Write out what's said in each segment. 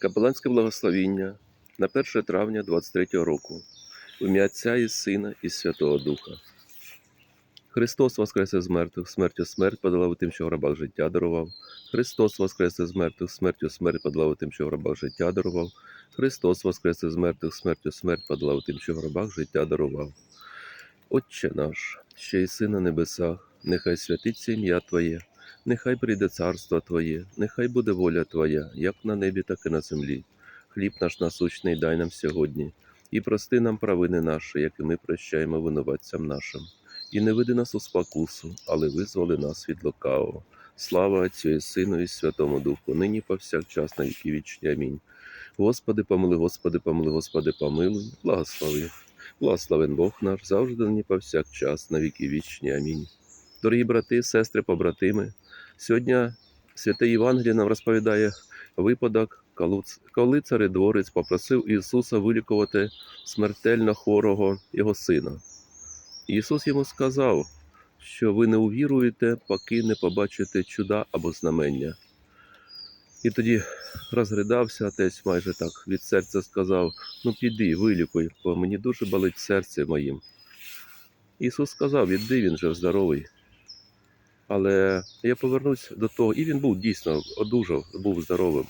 Капеланське благословіння на 1 травня 23 року. В ім'я Отця і Сина і Святого Духа. Христос воскресе з мертвих, смертю смерть подолав тим, що в гробах життя дарував. Христос воскресе з мертвих, смертю смерть подолав тим, що в гробах життя дарував. Христос воскресе з мертвих, смертю смерть подолав тим, що в гробах життя дарував. Отче наш, що єси на небесах, нехай святиться ім'я Твоє, нехай прийде царство Твоє, нехай буде воля Твоя, як на небі, так і на землі. Хліб наш насущний дай нам сьогодні, і прости нам провини наші, як і ми прощаємо винуватцям нашим. І не веди нас у спокусу, але визволи нас від лукавого. Слава Отцю і Сину і Святому Духу, нині повсякчас на віки вічні. Амінь. Господи, помили, Господи, помили, Господи, помилуй, благослови. Благословен Бог наш, завжди нині повсякчас, на віки вічні. Амінь. Дорогі брати, сестри, побратими, сьогодні святе Євангеліє нам розповідає випадок, коли- царедворець попросив Ісуса вилікувати смертельно хворого його сина. Ісус йому сказав, що ви не увіруєте, поки не побачите чуда або знамення. І тоді розридався отець майже так від серця сказав: Ну піди, вилікуй, бо мені дуже болить серце моїм. Ісус сказав, іди, він же здоровий. Але я повернусь до того, і він був дійсно одужав, був здоровим.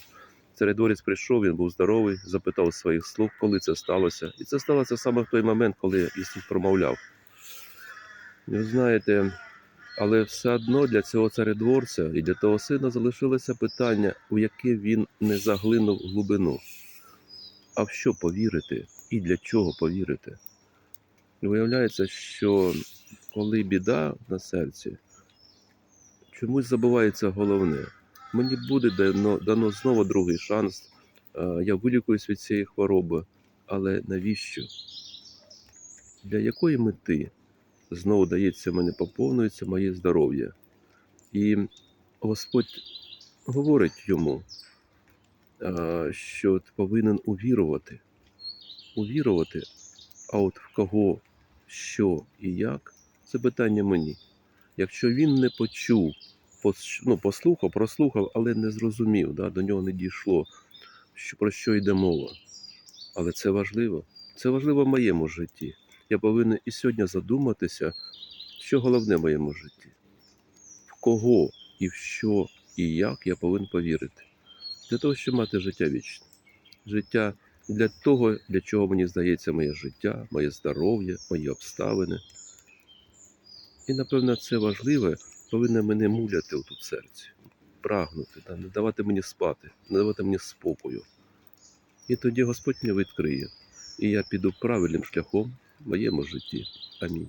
Царедворець прийшов, він був здоровий, запитав своїх слуг, коли це сталося. І це сталося саме в той момент, коли Ісус промовляв. Ви знаєте, але все одно для цього царедворця і для того сина залишилося питання, у яке він не заглинув глибину. А в що повірити і для чого повірити? І виявляється, що коли біда на серці, чомусь забувається головне. Мені буде дано, дано знову другий шанс. е, Я вилікуюсь від цієї хвороби. Але навіщо? Для якої мети знову дається мене, поповнюється моє здоров'я? І Господь говорить йому, е, що ти повинен увірувати. Увірувати, а от в кого, що і як, це питання мені. Якщо він не почув, ну, послухав, прослухав, але не зрозумів, да, до нього не дійшло, що, про що йде мова. Але це важливо. Це важливо в моєму житті. Я повинен і сьогодні задуматися, що головне в моєму житті, в кого і в що і як я повинен повірити. Для того, щоб мати життя вічне. Життя для того, для чого мені здається моє життя, моє здоров'я, мої обставини. І, напевно, це важливе повинно мене муляти отут в серці, прагнути, та не давати мені спати, не давати мені спокою. І тоді Господь мені відкриє, і я піду правильним шляхом в моєму житті. Амінь.